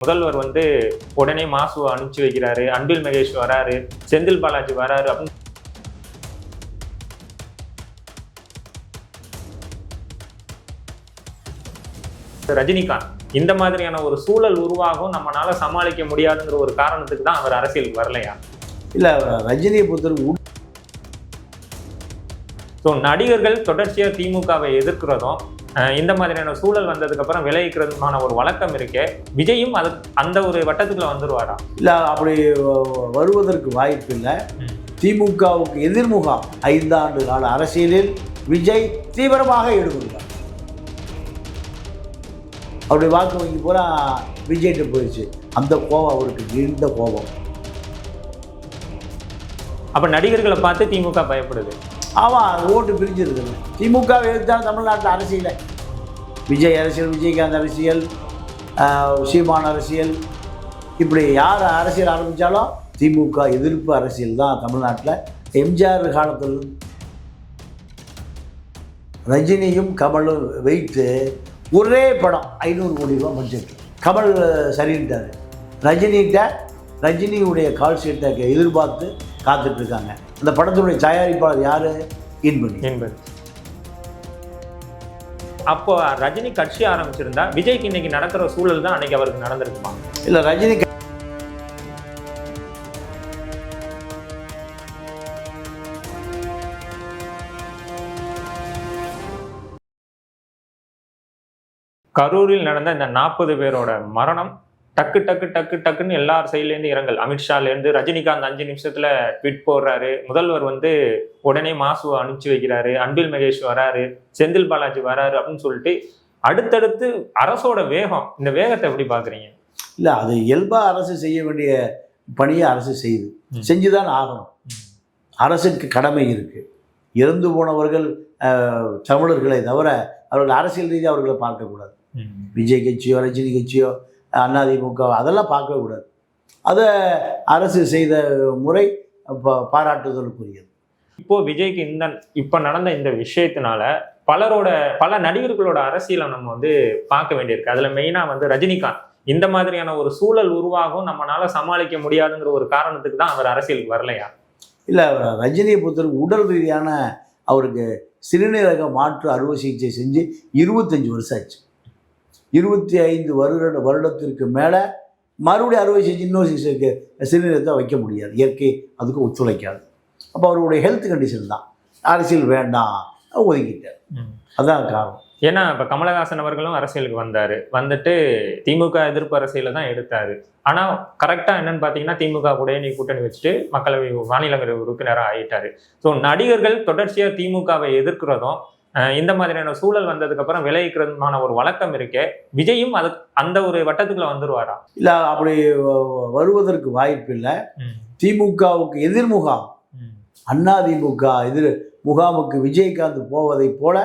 முதல்வர் வந்து உடனே மாசு அனுப்பிச்சு வைக்கிறாரு அன்பில் மகேஷ் வராரு செந்தில் பாலாஜி வராரு அப்படின்னு. ரஜினிகாந்த் இந்த மாதிரியான ஒரு சூழல் உருவாகும் நம்மனால சமாளிக்க முடியாதுங்கிற ஒரு காரணத்துக்கு தான் அவர் அரசியலுக்கு வரலையா? இல்லை ரஜினியை பொறுத்தவரைக்கும் ஸோ நடிகர்கள் தொடர்ச்சியாக திமுகவை எதிர்க்கிறதும் இந்த மாதிரியான சூழல் வந்ததுக்கு அப்புறம் விளைவிக்கிறதுமான ஒரு வழக்கம் இருக்கே. விஜயும் அது அந்த ஒரு வட்டத்துக்குள்ள வந்துருவாரா? இல்லை அப்படி வருவதற்கு வாய்ப்பு இல்லை. திமுகவுக்கு எதிர்முகாம் ஐந்தாண்டு கால அரசியலில் விஜய் தீவிரமாக ஈடுபடுகிறார். அவருடைய வாக்கு வங்கி பூரா விஜய்கிட்ட போயிடுச்சு. அந்த கோபம் அவருக்கு நீண்ட கோபம். அப்ப நடிகர்களை பார்த்து திமுக பயப்படுது. ஆமாம் ஓட்டு பிரிஞ்சிருக்குது திமுக எதிர்த்தாலும் தமிழ்நாட்டில் அரசியலை. விஜய் அரசியல் விஜயகாந்த் அரசியல் சீமான் அரசியல். இப்படி யார் அரசியல் ஆரம்பித்தாலும் திமுக எதிர்ப்பு அரசியல் தான் தமிழ்நாட்டில். எம்ஜிஆர் காலத்தில் ரஜினியும் கமலும் வைத்து ஒரே படம் ஐநூறு கோடி ரூபா பட்ஜெட் கமல் சரின்ட்டார். ரஜினிகிட்ட ரஜினியுடைய கால் ஷீட்டை எதிர்பார்த்து காத்துட்ருக்காங்க அந்த படத்துடைய தயாரிப்பாளர் யார்? இன்பனி. என்பது அப்போ ரஜினி கட்சி ஆரம்பிச்சிருந்தா விஜய்க்கு இன்னைக்கு நடக்கிற சூழல் தான் அன்னைக்கு அவருக்கு நடந்திருக்குமா? இல்லை ரஜினி கரூரில் நடந்த இந்த நாற்பது பேரோட மரணம் டக்கு டக்கு டக்கு டக்குன்னு எல்லார் சைட்லேருந்து இரங்கல் அமித்ஷாலேருந்து ரஜினிகாந்த் அஞ்சு நிமிஷத்துல ட்வீட் போடுறாரு. முதல்வர் வந்து உடனே மாசு அனுப்பிச்சு வைக்கிறாரு. அன்பில் மகேஷ் வராரு. செந்தில் பாலாஜி வராரு அப்படின்னு சொல்லிட்டு அடுத்தடுத்து அரசோட வேகம். இந்த வேகத்தை எப்படி பாக்குறீங்க இல்லை அது இயல்பாக அரசு செய்ய வேண்டிய பணியை அரசு செய்யுது. செஞ்சுதான் ஆகணும். அரசுக்கு கடமை இருக்குது இறந்து போனவர்கள் தமிழர்களை தவிர அவர்கள் அரசியல் ரீதியாக அவர்களை பார்க்கக்கூடாது. விஜய் கட்சியோ ரஜினி கட்சியோ அதிமுக அதெல்லாம் பார்க்கவே கூடாது. அதை அரசு செய்த முறை பாராட்டுதலுக்குரியது. இப்போ விஜய்க்கு இந்த இப்ப நடந்த இந்த விஷயத்தினால பலரோட பல நடிகர்களோட அரசியலை நம்ம வந்து பார்க்க வேண்டியிருக்கு. அதுல மெயினா வந்து ரஜினிகாந்த். இந்த மாதிரியான ஒரு சூழல் உருவாகும் நம்மனால சமாளிக்க முடியாதுங்கிற ஒரு காரணத்துக்கு தான் அவர் அரசியலுக்கு வரலையா? இல்லை ரஜினியை பொறுத்தவரைக்கும் உடல் ரீதியான அவருக்கு சிறுநீரக மாற்று அறுவை சிகிச்சை செஞ்சு இருபத்தஞ்சி வருஷம் ஆச்சு. இருபத்தி ஐந்து வருட வருடத்திற்கு மேலே மறுபடியும் அறுவை சிகிச்சை இன்னொரு சிகிச்சைக்கு சிறுநீரகத்தை வைக்க முடியாது. இயற்கை அதுக்கு ஒத்துழைக்காது. அப்போ அவருடைய ஹெல்த் கண்டிஷன் தான். அரசியல் வேண்டாம். ஒதுக்கிட்டார். அதான் காரணம். ஏன்னா இப்ப கமலஹாசன் அவர்களும் அரசியலுக்கு வந்தாரு. வந்துட்டு திமுக எதிர்ப்பு அரசியல தான் எடுத்தாரு. ஆனா கரெக்டா என்னன்னு பாத்தீங்கன்னா திமுக கூட நீ கூட்டணி வச்சுட்டு மக்களவை மாநிலங்களவை உறுப்பினராக ஆயிட்டாரு. ஸோ நடிகர்கள் தொடர்ச்சியா திமுகவை எதிர்க்கிறதும் இந்த மாதிரியான சூழல் வந்ததுக்கு அப்புறம் விளைவிக்கிறதுமான ஒரு வழக்கம் இருக்கே. விஜயும் அது அந்த ஒரு வட்டத்துக்குள்ள வந்துருவாரா? இல்லை அப்படி வருவதற்கு வாய்ப்பு இல்லை. திமுகவுக்கு எதிர்முகாம் அதிமுக எதிர் முகாமுக்கு விஜயகாந்த் போவதைப் போல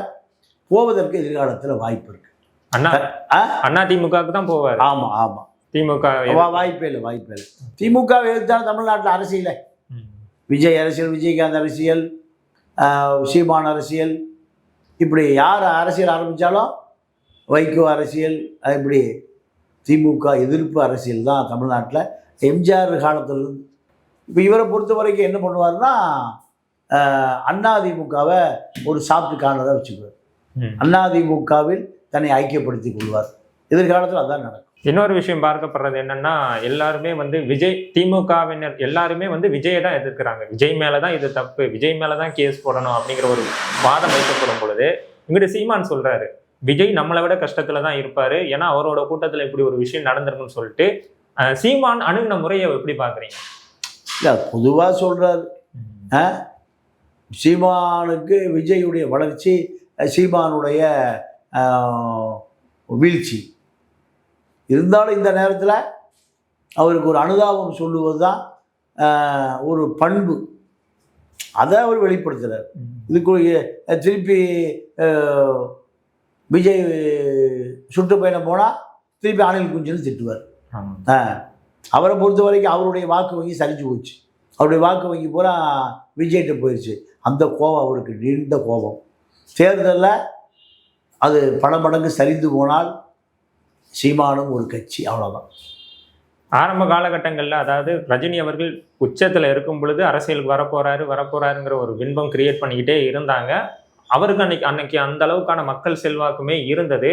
போவதற்கு எதிர்காலத்தில் வாய்ப்பு இருக்கு. அண்ணா? அண்ணா திமுகவுக்கு தான் போவாரு. ஆமாம் ஆமாம் திமுக வாய்ப்பே இல்லை வாய்ப்பே இல்லை. திமுக எதிர்த்தாலும் தமிழ்நாட்டில் அரசியல். விஜய் அரசியல் விஜயகாந்த் அரசியல் சீமான் அரசியல் இப்படி யார் அரசியல் ஆரம்பித்தாலும் வைகோ அரசியல் அது இப்படி திமுக எதிர்ப்பு அரசியல் தான் தமிழ்நாட்டில். எம்ஜிஆர் காலத்தில் இப்போ இவரை பொறுத்த வரைக்கும் என்ன பண்ணுவாருன்னா ஆஹ், அதிமுகவை ஒரு சாப்பிட்டு கார்னராக வச்சுக்குவார். ம். அதிமுகவில் தன்னை ஐக்கியப்படுத்திக் கொள்வார். எதிர்காலத்தில் அதான் நடக்கும். இன்னொரு விஷயம் பார்க்கப்படுறது என்னன்னா எல்லாருமே வந்து விஜய் திமுகவினர் எல்லாருமே வந்து விஜயை தான் எதிர்க்கிறாங்க. விஜய் மேலதான் இது தப்பு. விஜய் மேலதான் கேஸ் போடணும் அப்படிங்கிற ஒரு வாதம் வைக்கப்படும் பொழுது இங்கிட்டு சீமான் சொல்றாரு விஜய் நம்மளை விட கஷ்டத்துல தான் இருப்பாரு. ஏன்னா அவரோட கூட்டத்துல இப்படி ஒரு விஷயம் நடந்திருக்குன்னு சொல்லிட்டு சீமான் அணுகுன முறையை எப்படி பாக்குறீங்க இல்லை பொதுவாக சொல்கிறார் சீமானுக்கு விஜயுடைய வளர்ச்சி சீமானுடைய வீழ்ச்சி. இருந்தாலும் இந்த நேரத்தில் அவருக்கு ஒரு அனுதாபம் சொல்லுவது தான் ஒரு பண்பு. அதை அவர் வெளிப்படுத்துகிறார் இதுக்குரிய திருப்பி விஜய் சுற்றுப்பயணம் போனால் திருப்பி அனில் குஞ்சுன்னு திட்டுவார். அவரை பொறுத்த வரைக்கும் அவருடைய வாக்கு வங்கி சரிஞ்சு போச்சு. அவருடைய வாக்கு வங்கி பூரா விஜய்கிட்ட போயிடுச்சு அந்த கோபம் அவருக்கு நீண்ட கோபம். தேர்தலில் அது பல மடங்கு சரிந்து போனால் சீமானும் ஒரு கட்சி அவ்வளோதான் ஆரம்ப காலகட்டங்களில் அதாவது ரஜினி அவர்கள் உச்சத்தில் இருக்கும் பொழுது அரசியலுக்கு வரப்போறாரு வரப்போறாருங்கிற ஒரு பின்பம் கிரியேட் பண்ணிக்கிட்டே இருந்தாங்க. அவருக்கு அன்னைக்கு அன்னைக்கு அந்த அளவுக்கான மக்கள் செல்வாக்குமே இருந்தது.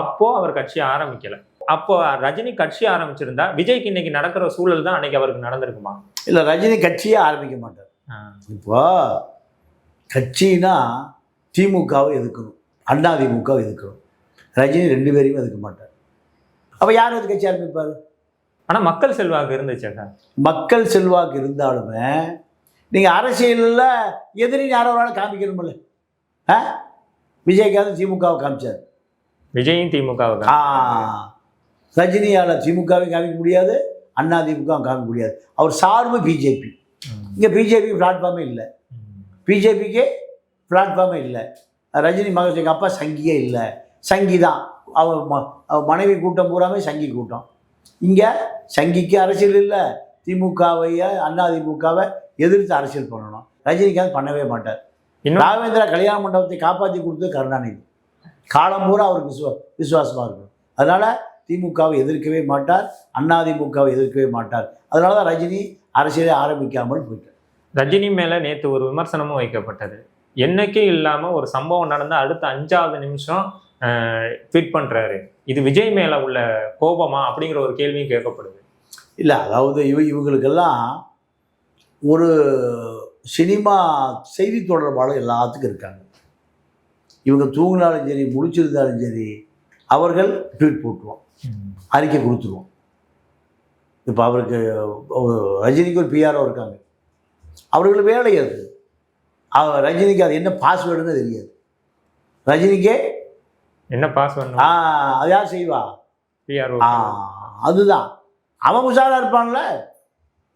அப்போ அவர் கட்சி ஆரம்பிக்கல. அப்போ ரஜினி கட்சி ஆரம்பிச்சிருந்தா விஜய்க்கு இன்னைக்கு நடக்கிற சூழல் தான் அன்னைக்கு அவருக்கு நடந்திருக்குமா? இல்லை ரஜினி கட்சியே ஆரம்பிக்க மாட்டார். இப்போ கட்சினா திமுகவை எதிர்க்கணும் அண்ணா திமுகவை எதிர்க்கணும். ரஜினி ரெண்டு பேரையும் எதிர்க்க மாட்டார். அப்போ யார் எது கட்சி ஆரம்பிப்பார்? ஆனா மக்கள் செல்வாக்கு இருந்துச்சு சார் மக்கள் செல்வாக்கு இருந்தாலுமே நீங்கள் அரசியலில் எதிரி யாரோ ஆளை காமிக்கணுமில்ல ஆ? விஜய்க்காவது திமுகவை காமிச்சார். விஜயும் திமுகவுக்கு ஆ. ரஜினியால் திமுகவை காமிக்க முடியாது அண்ணா திமுகவும் காமிக்க முடியாது. அவர் சார்பு பிஜேபி. இங்கே பிஜேபி பிளாட்ஃபார்மே இல்லை. பிஜேபிக்கு பிளாட்ஃபார்மே இல்லை. ரஜினி மகன் எங்கள் அப்பா சங்கியே இல்லை. சங்கி தான் அவர் மனைவி கூட்டம் பூராமே சங்கி கூட்டம். இங்கே சங்கிக்கு அரசியல் இல்லை. திமுகவைய அண்ணா திமுகவை எதிர்த்து அரசியல் பண்ணணும். ரஜினிகாந்த் பண்ணவே மாட்டார். ராகவேந்திரா கல்யாண மண்டபத்தை காப்பாற்றி கொடுத்தது கருணாநிதி. காலம் பூரா அவருக்கு விசுவா விசுவாசமாக இருக்கும். அதனால் திமுகவை எதிர்க்கவே மாட்டார். அண்ணா திமுகவை எதிர்க்கவே மாட்டார். அதனால தான் ரஜினி அரசியலை ஆரம்பிக்காமல் போயிட்டார். ரஜினி மேல நேத்து ஒரு விமர்சனமும் வைக்கப்பட்டது. என்னைக்கும் இல்லாம ஒரு சம்பவம் நடந்த அடுத்த அஞ்சாவது நிமிஷம் ட்வீட் பண்ணுறாரு இது விஜய் மேல உள்ள கோபமா அப்படிங்கிற ஒரு கேள்வியும் கேட்கப்படுது. இல்லை அதாவது இவ இவங்களுக்கெல்லாம் ஒரு சினிமா செய்தி தொடர்பாளர் எல்லாத்துக்கும் இருக்காங்க. இவங்க தூங்கினாலும் சரி முடிச்சிருந்தாலும் சரி அவர்கள் ட்வீட் போட்டுருவோம் அறிக்கை கொடுத்துருவோம் இப்போ அவருக்கு ரஜினிக்கு ஒரு பிஆர்ஓ இருக்காங்க. அவர்கள் வேலை அது ரஜினிக்கு அது என்ன பாஸ்வேர்டுன்னு தெரியாது. ரஜினிக்கே என்ன பாஸ் ஆ அது யார் செய்வா? பிஆர்ஓ ஆ அதுதான். அவன் உஷாராக இருப்பான்ல?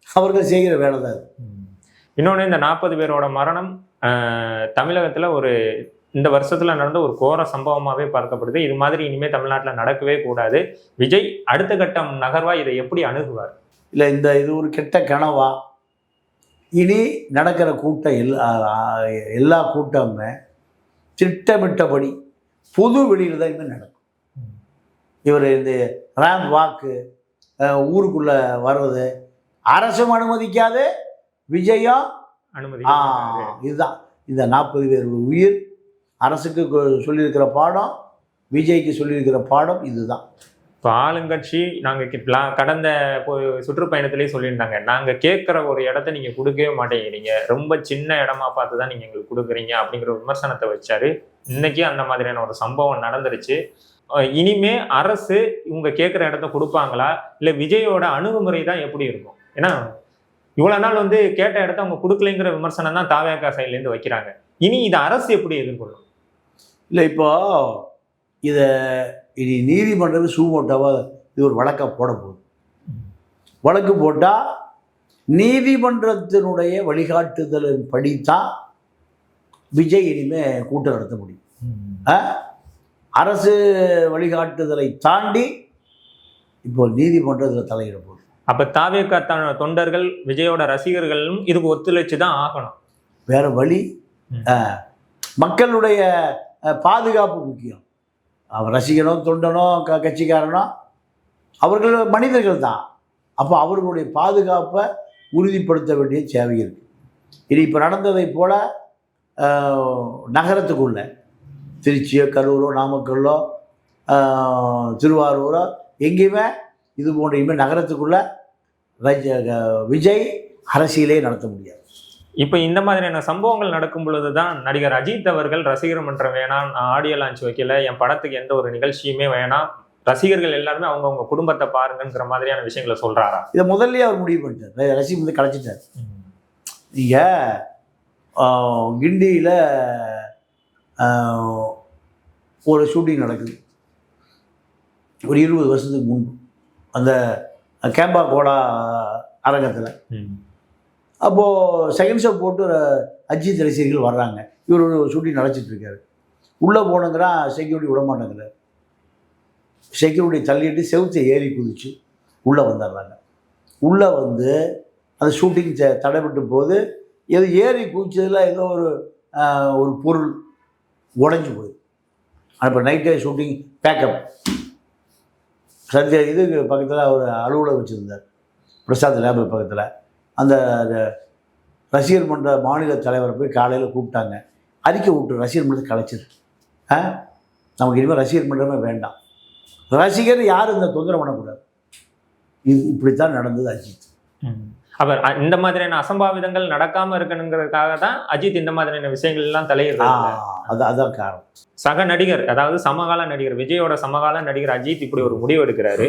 அவர்கள் செய்கிற வேலை தான் இன்னொன்று இந்த நாற்பது பேரோட மரணம் தமிழகத்துல ஒரு இந்த வருஷத்துல நடந்த ஒரு கோர சம்பவமாவே பார்க்கப்படுது. இது மாதிரி இனிமே தமிழ்நாட்டுல நடக்கவே கூடாது. விஜய் அடுத்த கட்டம் நகர்வா இதை எப்படி அணுகுவார்? இல்லை இந்த இது ஒரு கெட்ட கனவா? இனி நடக்கிற கூட்டம் எல்லா எல்லா கூட்டமுமே திட்டமிட்டபடி பொது வெளியில் தான் இனிமேல் நடக்கும். இவர் இந்த ரேம்ப் வாக்கு ஊருக்குள்ள வர்றது அரசும் அனுமதிக்காது விஜயம் அனுமதி இதுதான். இந்த நாற்பது பேர் உயிர் அரசுக்கு சொல்லியிருக்கிற பாடம் விஜய்க்கு சொல்லியிருக்கிற பாடம் இதுதான். இப்போ ஆளுங்கட்சி நாங்கள் கடந்த சுற்றுப்பயணத்திலேயே சொல்லியிருந்தாங்க. நாங்கள் கேட்குற ஒரு இடத்த நீங்கள் கொடுக்கவே மாட்டேங்கிறீங்க. ரொம்ப சின்ன இடமா பார்த்து தான் நீங்கள் எங்களுக்கு கொடுக்குறீங்க அப்படிங்கிற விமர்சனத்தை வச்சாரு. இன்னைக்கு அந்த மாதிரியான ஒரு சம்பவம் நடந்துருச்சு. இனிமே அரசு இவங்க கேட்குற இடத்த கொடுப்பாங்களா? இல்லை விஜயோட அணுகுமுறை தான் எப்படி இருக்கும்? ஏன்னா இவ்வளோ நாள் வந்து கேட்ட இடத்த அவங்க கொடுக்கலைங்கிற விமர்சனம் தான் தாவேக்கா சைட்லேருந்து வைக்கிறாங்க. இனி இதை அரசு எப்படி எதிர்கொள்ளும்? இல்லை இப்போ இதை இனி நீதிமன்றம் சூமோட்டாவா இது ஒரு வழக்காக போட போகுது. வழக்கு போட்டால் நீதிமன்றத்தினுடைய வழிகாட்டுதலின் படித்தான் விஜய் இனிமே கூட்டம் நடத்த முடியும்? அரசு வழிகாட்டுதலை தாண்டி இப்போ நீதிமன்றத்தில் தலையிட போகுது. அப்போ தாவேக்கா த- தொண்டர்கள் விஜயோட ரசிகர்களும் இதுக்கு ஒத்துழைச்சு தான் ஆகணும். வேற வழி மக்களுடைய பாதுகாப்பு முக்கியம். அவன் ரசிகனோ தொண்டனோ க கட்சிக்காரனோ அவர்கள் மனிதர்கள் தான். அப்போ அவர்களுடைய பாதுகாப்பை உறுதிப்படுத்த வேண்டிய தேவை இருக்கு. இது இப்போ நடந்ததைப் போல நகரத்துக்குள்ள. திருச்சியோ கரூரோ நாமக்கல்லோ திருவாரூரோ எங்கேயுமே இது போன்ற இனிமேல் நகரத்துக்குள்ள ரஜ விஜய் அரசியலே நடத்த முடியாது. இப்போ இந்த மாதிரியான சம்பவங்கள் நடக்கும் பொழுது தான் நடிகர் அஜித் அவர்கள் ரசிகர் மன்றம் வேணாம் நான் ஆடியோ லான்ச் வைக்கல என் படத்துக்கு எந்த ஒரு நிகழ்ச்சியுமே வேணாம் ரசிகர்கள் எல்லாருமே அவங்கவுங்க குடும்பத்தை பாருங்கங்கிற மாதிரியான விஷயங்களை சொல்றாரா? இதை முதல்லயே அவர் முடிவு பண்ணிட்டார். ரசிகர் வந்து கலைச்சிட்டார். நீங்கள் கிண்டியில் ஒரு ஷூட்டிங் நடக்குது. ஒரு இருபது வருஷத்துக்கு முன்பு. அந்த கேம்பா கோடா அரங்கத்தில். அப்போது செகண்ட் ஷோ போட்டு ஒரு அஜித் ரசிகர்கள் வர்றாங்க. இவர் ஒரு ஷூட்டிங் நடத்திட்டு இருக்காரு. உள்ளே போனங்கிறான் செக்யூரிட்டி விட மாட்டேங்கிறார் செக்யூரிட்டி தள்ளிட்டு செவுத்தை ஏறி குதிச்சு உள்ளே வந்துடுறாங்க. உள்ளே வந்து அந்த ஷூட்டிங் தடைபட்டு போது ஏதோ ஏறி குதிச்சதில் ஏதோ ஒரு ஒரு பொருள் உடைஞ்சு போகுது. இப்போ நைட்டே ஷூட்டிங் பேக்கப் சத்யா இது பக்கத்தில் ஒரு அலுவலகம் வச்சுருந்தார். பிரசாத் லேபு பக்கத்தில். அந்த ரசிகர் மன்ற மாநில தலைவரை போய் காலையில் கூப்பிட்டாங்க. அறிக்கை விட்டு ரசிகர் மன்றத்தை கலைச்சிரு ஆ? நமக்கு இனிமேல் ரசிகர் மன்றமே வேண்டாம். ரசிகர் யாரும் இந்த தொந்தரவு பண்ணக்கூடாது. இது இப்படித்தான் நடந்தது அஜித். அவர் இந்த மாதிரியான அசம்பாவிதங்கள் நடக்காம இருக்கணுங்கிறதுக்காக தான் அஜித் இந்த மாதிரியான விஷயங்கள் எல்லாம் ஆ, தலையிடுறாங்க அது அதான் காரணம். சக நடிகர் அதாவது சமகால நடிகர் விஜயோட சமகால நடிகர் அஜித் இப்படி ஒரு முடிவு எடுக்கிறாரு.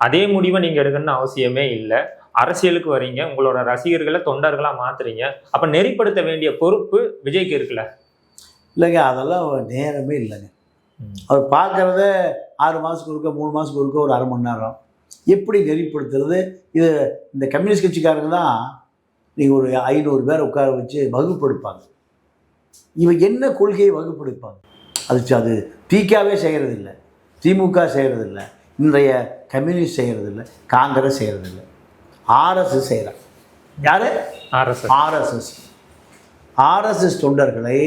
அதே முடிவை நீங்க எடுக்கணும்னு அவசியமே இல்லை. அரசியலுக்கு வர்றீங்க உங்களோட ரசிகர்களை தொண்டர்களா மாத்துறீங்க. அப்ப நெறிப்படுத்த வேண்டிய பொறுப்பு விஜய்க்கு இருக்குல்ல? இல்லைங்க அதெல்லாம் நேரமே இல்லைங்க. அவர் பார்க்குறத ஆறு மாதத்துக்கு ஒருக்க மூணு மாதத்துக்கு ஒருக்க ஒரு அரை மணி நேரம். எப்படி நெறிப்படுத்துறது? இது இந்த கம்யூனிஸ்ட் கட்சிக்காரங்க தான் நீங்கள் ஒரு ஐநூறு பேர் உட்கார வச்சு வகுப்பெடுப்பாங்க. இவன் என்ன கொள்கையை வகுப்பெடுப்பாங்க? அது அது திகாவே செய்கிறதில்ல திமுக செய்கிறதில்ல இன்றைய கம்யூனிஸ்ட் செய்கிறதில்ல காங்கிரஸ் செய்கிறதில்ல ஆர்எஸ்எஸ் செய்கிறாங்க யார்? அரசு ஆர்எஸ்எஸ் ஆர்எஸ்எஸ் தொண்டர்களை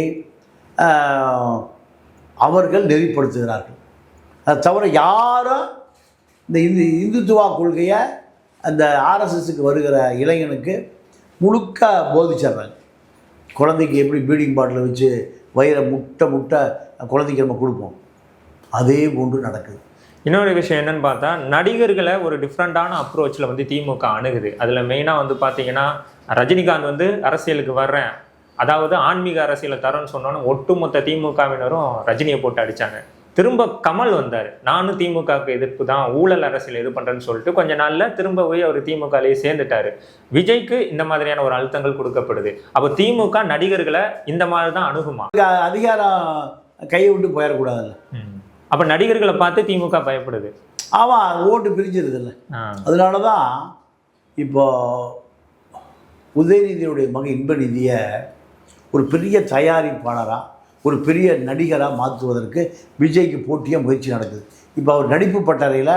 அவர்கள் நெறிப்படுத்துகிறார்கள். அது தவிர யாரும் இந்த இந்து இந்துத்துவா கொள்கையை அந்த ஆர்எஸ்எஸ்க்கு வருகிற இளைஞனுக்கு முழுக்க போதிச்சிட்றாங்க. குழந்தைக்கு எப்படி பீடிங் பாட்டில் வச்சு வயிறை முட்டை முட்டை குழந்தைக்கு நம்ம கொடுப்போம். அதே போன்று நடக்குது. இன்னொரு விஷயம் என்னன்னு பார்த்தா நடிகர்களை ஒரு டிஃப்ரெண்ட்டான அப்ரோச்சில் வந்து திமுக அணுகுது. அதில் மெயினாக வந்து பார்த்தீங்கன்னா ரஜினிகாந்த் வந்து அரசியலுக்கு வர்றேன். அதாவது ஆன்மீக அரசியலை தரேன்னு சொன்னோன்னு ஒட்டுமொத்த திமுகவினரும் ரஜினியை போட்டு அடித்தாங்க திரும்ப கமல் வந்தார். நானும் திமுகவுக்கு எதிர்ப்பு தான். ஊழல் அரசியல் இது பண்ணுறேன்னு சொல்லிட்டு கொஞ்ச நாளில் திரும்ப போய் அவர் திமுகலேயே சேர்ந்துட்டாரு. விஜய்க்கு இந்த மாதிரியான ஒரு அழுத்தங்கள் கொடுக்கப்படுது. அப்போ திமுக நடிகர்களை இந்த மாதிரி தான் அணுகுமா? அதிகாரம் கையை விட்டு போயிடக்கூடாதுல்ல. அப்போ நடிகர்களை பார்த்து திமுக பயப்படுது. ஆமாம் ஓட்டு பிரிஞ்சிருதில்ல. அதனால தான் இப்போ உதயநிதியுடைய மகன் இன்பநிதியை ஒரு பெரிய தயாரிப்பாளராக ஒரு பெரிய நடிகராக மாற்றுவதற்கு விஜய்க்கு போட்டியாக முயற்சி நடக்குது. இப்போ அவர் நடிப்பு பட்டறையில்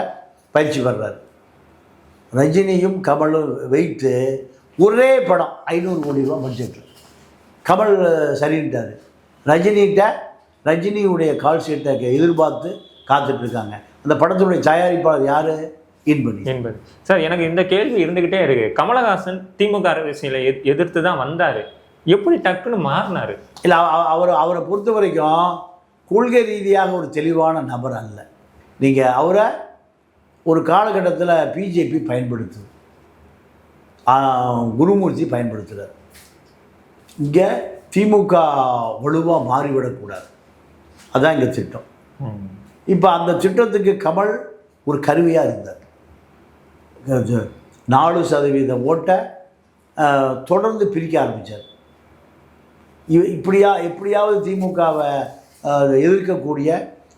பயிற்சி பெறாரு ரஜினியும் கமலும் வைத்து ஒரே படம் ஐநூறு கோடி ரூபா பட்ஜெட்டு கமல் சரின்ட்டார். ரஜினிகிட்ட ரஜினியுடைய கால் ஷீட்டை எதிர்பார்த்து காத்துட்ருக்காங்க அந்த படத்தினுடைய தயாரிப்பாளர் யார்? இன்பனி. என்பது சார் எனக்கு இந்த கேள்வி இருந்துக்கிட்டே இருக்குது கமலஹாசன் திமுக அரசியலை எத்- எதிர்த்து தான் வந்தார். எப்படி டக்குன்னு மாறினாரு? இல்லை அவர் அவரை பொறுத்த வரைக்கும் கொள்கை ரீதியாக ஒரு தெளிவான நபர் அல்ல. நீங்கள் அவரை ஒரு காலகட்டத்தில் பிஜேபி பயன்படுத்துது. குருமூர்த்தி பயன்படுத்துகிறார் இங்கே திமுக வலுவாக மாறிவிடக்கூடாது அதான் இங்கே திட்டம். இப்போ அந்த திட்டத்துக்கு கமல் ஒரு கருவியாக இருந்தார். நாலு சதவீத ஓட்டை தொடர்ந்து பிரிக்க ஆரம்பித்தார் இப்படியா எப்படியாவது திமுகவை எதிர்க்கக்கூடிய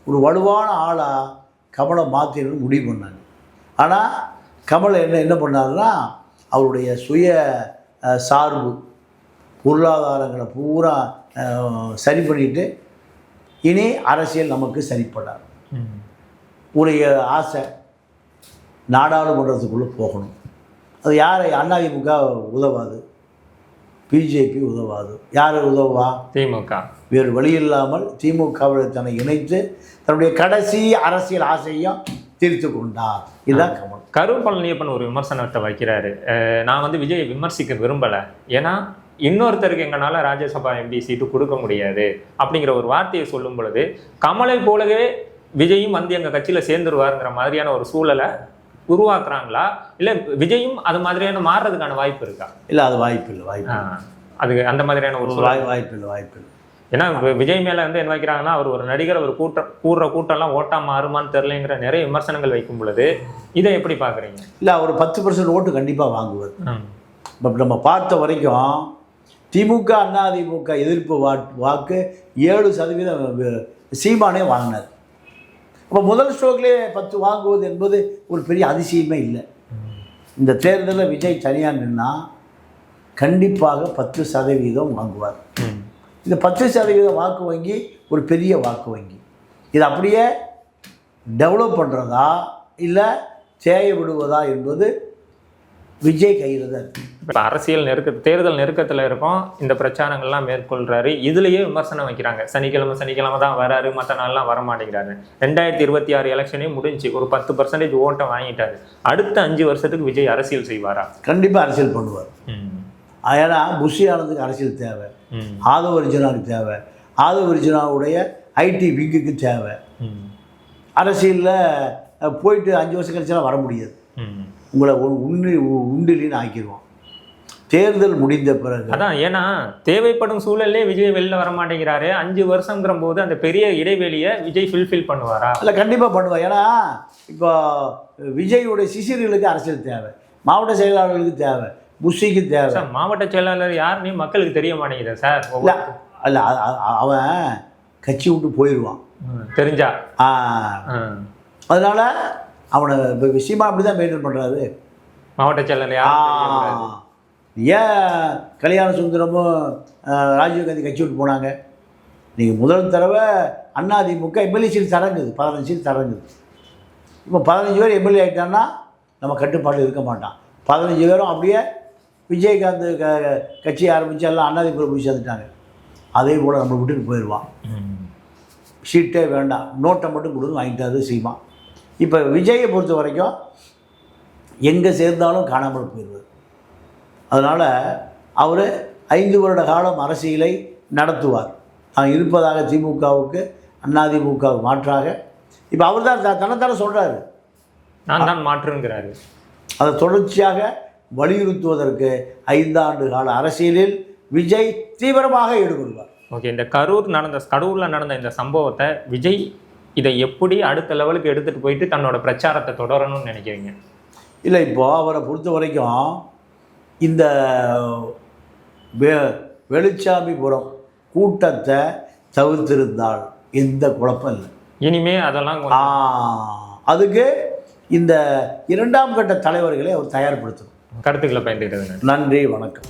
ஒரு வலுவான ஆளாக கமலை மாற்றிடணும்னு முடிவு பண்ணாங்க. ஆனால் கமலை என்ன என்ன பண்ணாருன்னா அவருடைய சுய சார்பு பொருளாதாரங்களை பூரா சரி பண்ணிட்டு இனி அரசியல் நமக்கு சரிப்படாது. ஒரு ஆசை நாடாளுமன்றத்துக்குள்ளே போகணும். அது யாரை அதிமுக உதவாது. பிஜேபி உதவாது. யார் உதவா? திமுக. வேறு வழி இல்லாமல் திமுகவில் தன்னை இணைத்து தன்னுடைய கடைசி அரசியல் ஆசையும் தீர்த்து கொண்டார். இதுதான் கமல் கரூர் பழனியப்பன் ஒரு விமர்சனத்தை வைக்கிறாரு. நான் வந்து விஜயை விமர்சிக்க விரும்பல. ஏன்னா இன்னொருத்தருக்கு எங்களால ராஜ்யசபா எம்பி சீட்டு கொடுக்க முடியாது அப்படிங்கிற ஒரு வார்த்தையை சொல்லும் பொழுது கமலை போலவே விஜயும் வந்து எங்க கட்சியில சேர்ந்துருவாருங்கிற மாதிரியான ஒரு சூழலை உருவாக்குறாங்களா? இல்ல விஜயும் அது மாதிரியான மாறுறதுக்கான வாய்ப்பு இருக்கா? இல்லை அது வாய்ப்பு இல்லை வாய்ப்பு அது அந்த மாதிரியான ஒரு வாய் வாய்ப்பு இல்லை வாய்ப்பு இல்லை. ஏன்னா விஜய் மேல வந்து என்ன வைக்கிறாங்கன்னா அவர் ஒரு நடிகர் ஒரு கூட்டம் கூடுற கூட்டம்லாம் ஓட்டா மாறுமான்னு தெரியலங்கிற நிறைய விமர்சனங்கள் வைக்கும் பொழுது இதை எப்படி பாக்குறீங்க இல்லை அவர் பத்து பர்சன்ட் ஓட்டு கண்டிப்பாக வாங்குவார். இப்போ நம்ம பார்த்த வரைக்கும் திமுக அதிமுக எதிர்ப்பு வாக்கு ஏழு சதவீதம் சீமானே வாங்கினார். அப்போ முதல் ஸ்ட்ரோக்லேயே பத்து வாங்குவது என்பது ஒரு பெரிய அதிசயமே இல்லை. இந்த தேர்தலில் விஜய் தனியாக நின்னால் கண்டிப்பாக பத்து சதவீதம் வாங்குவார். இந்த பத்து சதவீதம் வாக்கு வங்கி ஒரு பெரிய வாக்கு வங்கி. இது அப்படியே டெவலப் பண்ணுறதா இல்லை தேய விடுவதா என்பது விஜய் கையில் தான் இருக்குது இப்ப அரசியல் நெருக்க தேர்தல் நெருக்கத்துல இருக்கோம். இந்த பிரச்சாரங்கள்லாம் மேற்கொள்றாரு. இதுலயே விமர்சனம் வைக்கிறாங்க. சனிக்கிழமை சனிக்கிழமை தான் வராரு. மற்ற நாள்லாம் வர மாட்டேங்கிறாரு ரெண்டாயிரத்தி இருபத்தி ஆறு எலெக்ஷனே முடிஞ்சு ஒரு பத்து பர்சன்டேஜ் ஓட்டை வாங்கிட்டாரு. அடுத்த அஞ்சு வருஷத்துக்கு விஜய் அரசியல் செய்வாரா? கண்டிப்பாக அரசியல் பண்ணுவார். ஏன்னா புஷி ஆனந்துக்கு அரசியல் தேவை. ஆதவ அர்ஜுனாவுக்கு தேவை. ஆதவ அர்ஜுனாவுடைய ஐடி விங்குக்கு தேவை. அரசியலில் போயிட்டு அஞ்சு வருஷம் கழிச்செல்லாம் வர முடியாது. உங்களை உ- உண்ணி உ- உண்டிலின்னு ஆக்கிடுவான் தேர்தல் முடிந்த பிறகு. அதான் ஏன்னா தேவைப்படும் சூழல்லே விஜய் வெளில வர மாட்டேங்கிறாரு. அஞ்சு வருஷங்கிற போது அந்த பெரிய இடைவெளியை விஜய் ஃபுல்ஃபில் பண்ணுவாரா? இல்லை கண்டிப்பாக பண்ணுவேன் ஏன்னா இப்போ விஜயுடைய சிசிர்களுக்கு அரசியல் தேவை. மாவட்ட செயலாளர்களுக்கு தேவை. புஷிக்கு தேவை. சார் மாவட்ட செயலாளர் யாருன்னு மக்களுக்கு தெரிய மாட்டேங்குது சார்? இல்லை அல்ல அவன் கட்சி விட்டு போயிடுவான். தெரிஞ்சா. அதனால அவனை இப்போ விஷயமா அப்படி தான் மெயின்டைன் பண்ணுறாரு மாவட்ட செயலாளர். ஏன் கல்யாண சுந்தரமும் ராஜீவ்காந்தி கட்சி விட்டு போனாங்க? நீங்கள் முதல் தடவை அதிமுக எம்எல்ஏ சீட் தரங்குது பதினஞ்சு சீட் தரங்குது. இப்போ பதினஞ்சு பேர் எம்எல்ஏ ஆகிட்டான்னா நம்ம கட்டுப்பாடு இருக்க மாட்டான். பதினஞ்சு பேரும் அப்படியே விஜயகாந்த் க கட்சி ஆரம்பித்து எல்லாம் அதிமுக போய் சேர்ந்துட்டாங்க அதே போல் நம்ம விட்டுட்டு போயிடுவான். ம். சீட்டே வேண்டாம். நோட்டை மட்டும் கொடுத்து வாங்கிட்டாரு சீமா இப்போ விஜயை பொறுத்த வரைக்கும் எங்கே சேர்ந்தாலும் காணாமல் போயிடுவார். அதனால் அவர் ஐந்து வருட காலம் அரசியலை நடத்துவார். இருப்பதாக திமுகவுக்கு அதிமுகவுக்கு மாற்றாக. இப்போ அவர் தான் தன்னைத்தானே சொல்கிறாரு நான் தான் மாற்றுங்கிறாரு. அதை தொடர்ச்சியாக வலியுறுத்துவதற்கு ஐந்தாண்டு கால அரசியலில் விஜய் தீவிரமாக ஈடுபடுவார். ஓகே இந்த கரூர் நடந்த கரூர்ல நடந்த இந்த சம்பவத்தை விஜய் இதை எப்படி அடுத்த லெவலுக்கு எடுத்துட்டு போயிட்டு தன்னோட பிரச்சாரத்தை தொடரணும்னு நினைக்கிறீங்க? இல்லை இப்போ அவரை பொறுத்த வரைக்கும் இந்த வெ வெளிச்சாமிபுரம் கூட்டத்தை தவிர்த்திருந்தால் எந்த குழப்பம் இல்லை. இனிமே அதெல்லாம் அதுக்கு இந்த இரண்டாம் கட்ட தலைவர்களை அவர் தயார்படுத்தணும். கருத்துக்களை பயந்துக்கிறது நன்றி வணக்கம்.